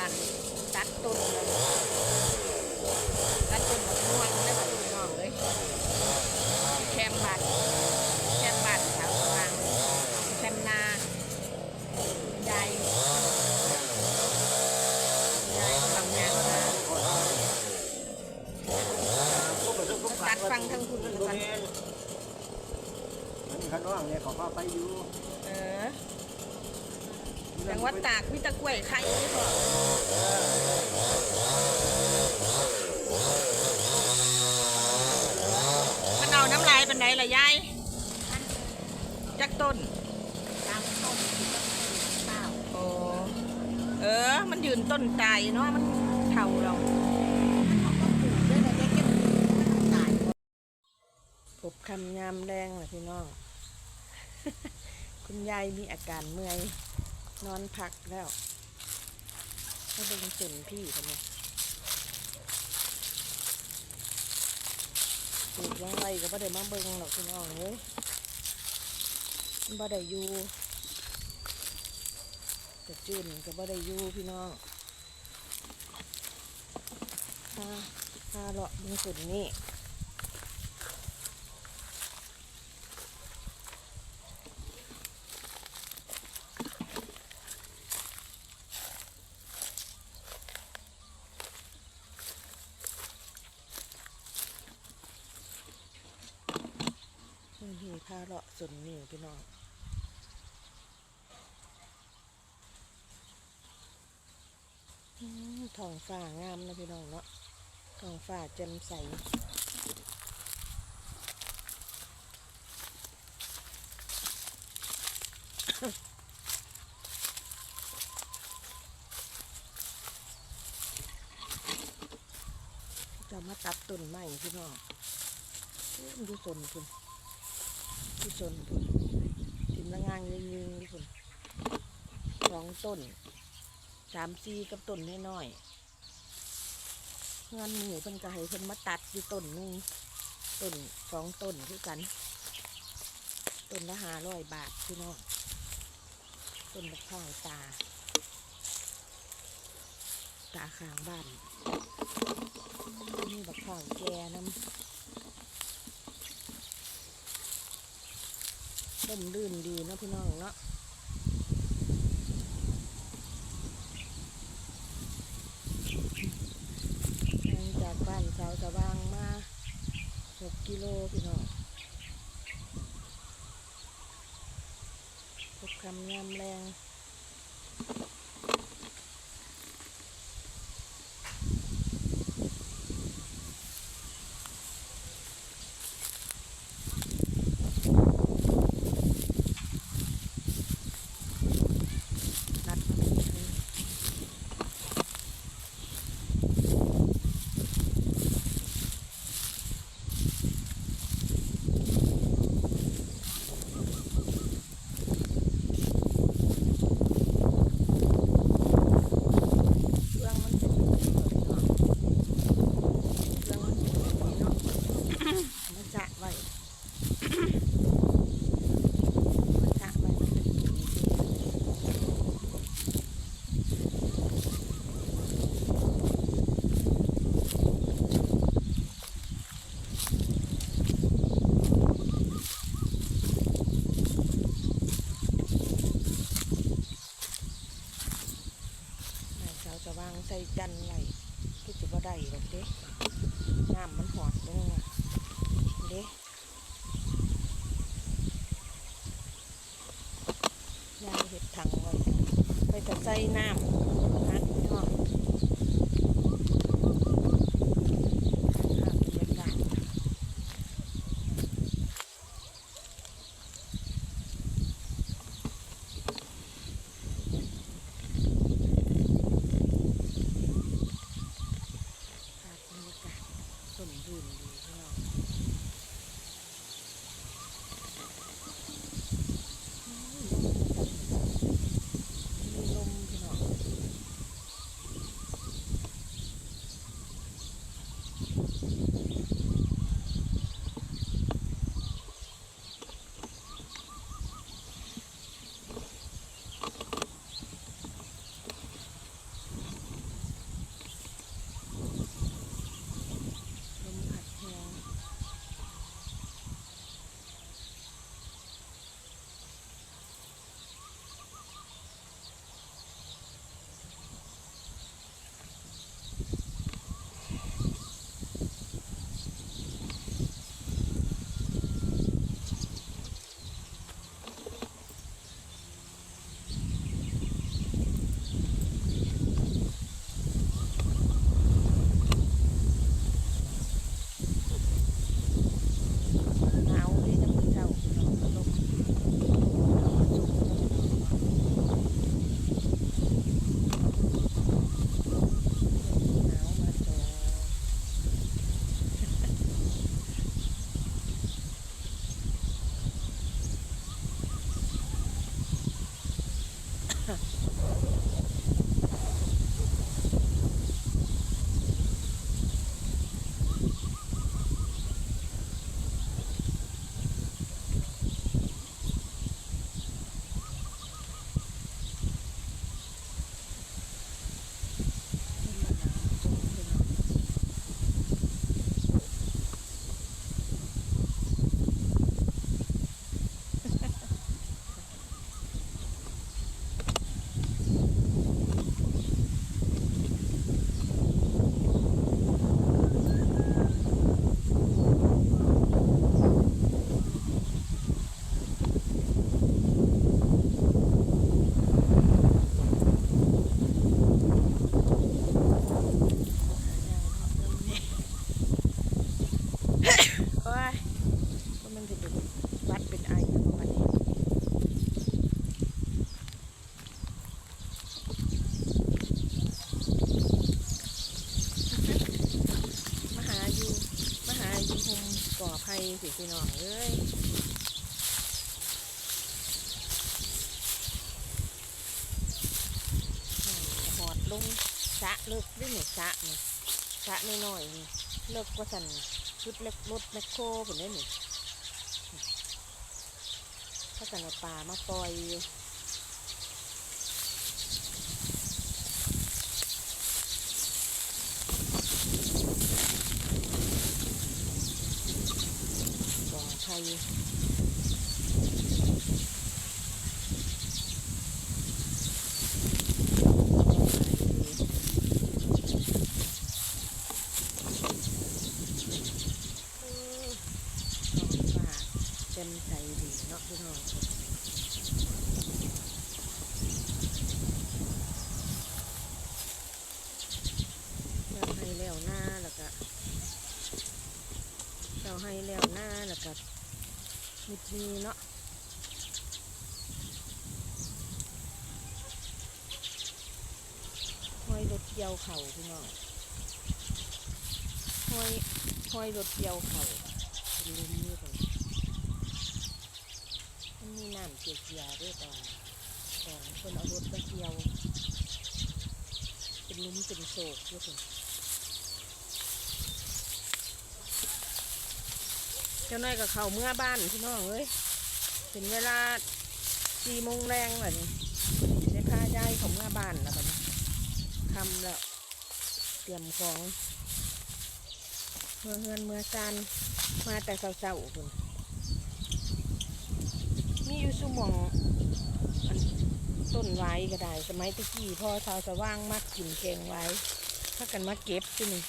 การตัดต้นเลยตัดต้นแบบม่วงได้แบบพี่น้องเลยแคมบัตแคมบัตรแถวกลางแคมนายายยายทำงานมาตัดฟังทั้งคุณแล้วกันมันขน้องเนี่ยเขาพาไปอยู่ เออ จังหวัดตากมีแตะกล้วยไข่นี่พอมันเอาน้ำลายเป็นไหนล่ะยายจักต้น ตามต้นเปล่าโอ้เออ มันยืนต้นตายเนาะ มันเท่าเรา เขาก็ปลูกด้วยแต่แกเก็บมันตาย พบคำยามแรงเลยพี่น้อง คุณยายมีอาการเมื่อย นอนพักแล้วให้เบิ่งส่วนพี่คนนี้ปลูกยังไงก็บ่ได้มาเบิ่งหรอกพี่น้องเอ้ยบ่ได้อยู่แต่จืนก็บ่ได้อยู่พี่น้องถ้าถ้าเลาะเบิ่งส่วนนี้ นี่พี่พาเลาะส่วนนี้พี่น้องอทองฟ้างามนะพี่น้องเนาะทองฟ้าแจ่มใสจะมาตัดต้นไม้พี่น้องอู้มันอยู่สนคุณ อยู่สนคุณทิมละงางยืนยืนคุณสองต้นสามสี่กับต้นน้อยๆงานหมูเพิ่นก็ให้เพิ่นมาตัดอยู่ต้นนึงต้นสองต้นคือกันต้นละห้าร้อยบาทพี่น้องต้นมะพร้าวตา ตาข้างบ้านนี่บักข้าวแก่น้ำ ต้มลื่นดีนะพี่น้องเนาะห่างจากบ้านสาวสว่างมาหกกิโลพี่น้องพบคำยามแรง นัดมาเป็นคืนเครื่องมันเป็นแบบนี้เนาะเครื่องมันเป็นแบบนี้เนาะ มันจะไว้ มันจะไว้มันเป็นอย่างนี้ แม่สาวจะวางใส่จันไหลก็จะบ่ได้หรอก เด้น้ำมันหอดลยเด้ยายเห็ดถังไว้ไปจะใส่น้ำนะพี่น้อง สิพี่น้องเอ้ยหอดลงสะเลิกด้วยเนี่ยสระนี่สะน้อยๆนี่เลิกก็สั่นชุดเล็กรถแมคโครผมได้หนิถ้าสั่นปลามาปล่อยอยู่ปลอดภัยเออท้องฟ้าเต็ มใจดีเนาะพี่น้องเราให้แล้วหน้าแล้วก็เราให้แล้วหน้าแล้วก็ มิดมีเนาะห้อยรถเกี่ยวเข่าพี่น้องห้อยห้อยรถเกี่ยวเข่าเป็นลุมนี่ตรงมันมีน้ำเกียร์ๆด้วยตอนตอนคนเอารถไปเกี่ยว เป็นลุมเป็นโศกด้วยคนเจ้าน้อยกับเขาเมื่อบ้านพี่น้องเอ้ยถึงเวลาสี่โมงแรงแบบนี้ได้พาย้ายเขาเมื่อบ้านแล้วแบบนี้ทำแล้ว เตรียมของเมื่อเงินเมื่อจานมาแต่เช้าๆคุณมีอยู่สุมองต้นไว้ก็ได้ สมัยตะกี้พ่อชาวสว่างมักกินแกงไว้ถ้ากันมาเก็บที่นี่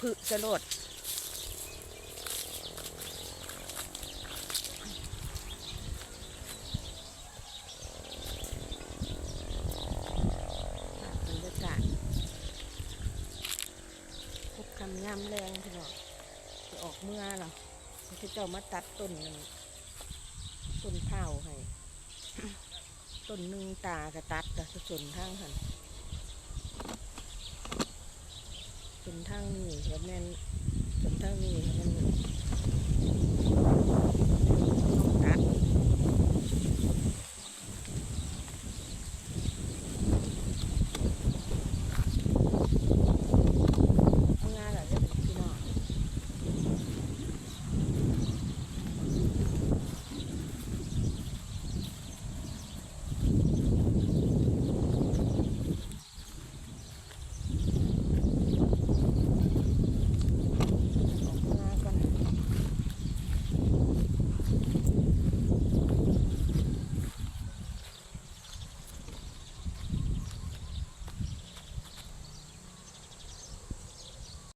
ผึสลดบรรยากาศ พ บคำแรงพี่น้องจะออกเมื่อเหรอที่เจ้ามาตัดต้นหนึ่งต้นเท้าให้ต้นหนึ่งตากระตัดแต่ส่วนทางหันส่วนทางนี้แล้วแม่นส่วนทางนี้แล้วมัน